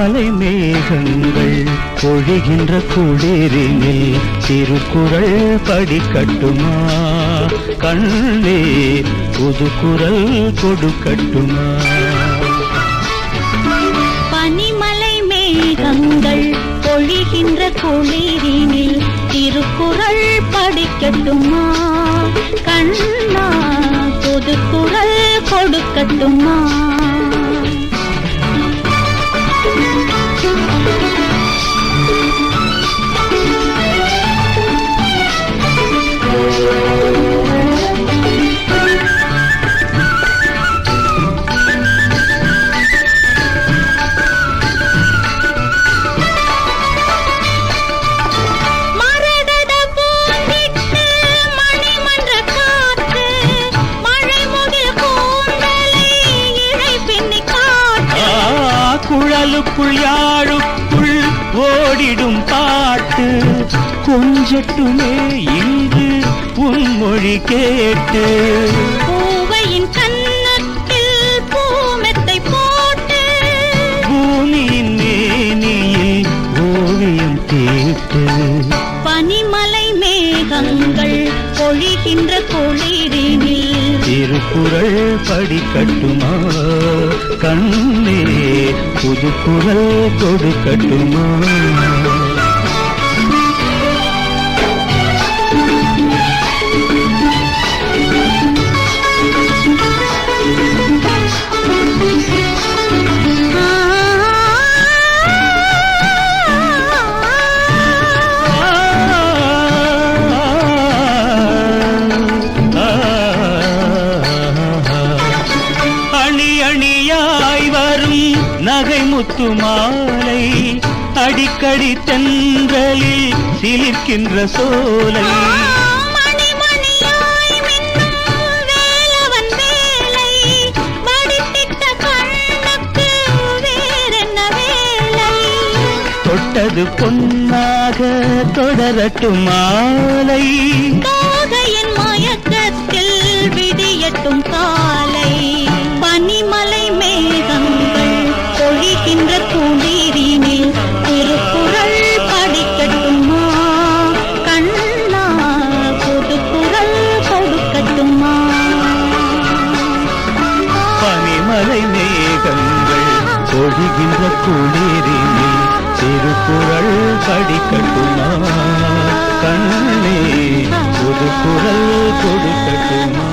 மாலை மேகங்கள் பொழிகின்ற குளிரினில் திருக்குறள் படிக்கட்டுமா? கண்ணே புதுக்குறள் கொடுக்கட்டுமா? பனிமலை மேகங்கள் பொழிகின்ற குளிரினில் திருக்குறள் படிக்கட்டுமா? கண்ணா புதுக்குறள் கொடுக்கட்டுமா? குழலுக்குள் யாழுக்குள் ஓடிடும் பாட்டு. கொஞ்சட்டுமே இன்று உன்மொழி கேட்டு. பூவையின் கன்னத்தில் பூமெத்தை போட்டு பூமியின் மேனியில் ஓவியம் தீட்டு பனிமலை மேகங்கள் பொழிகின்ற குளிரினில் திருக்குறள் படிக்கட்டுமா? கண்ணே புது குரல் கொடுக்கட்டுமா? வரும் நகை முத்து மாலை அடிக்கடி தென்றலில் சிலிர்க்கின்ற சோலை. தொட்டது பொன்னாக தொடரட்டும் மாலை. படிக்கின்ற குளிரினில் திருக்குறள் படிக்கட்டுமா? கண்ணா புதுக்குறள் கொடுக்கட்டுமா? பனிமலை மேகங்கள் பொழிகின்ற குளிரினில் திருக்குறள் படிக்கட்டுமா? கண்ணே புதுக்குறள் கொடுக்கட்டுமா?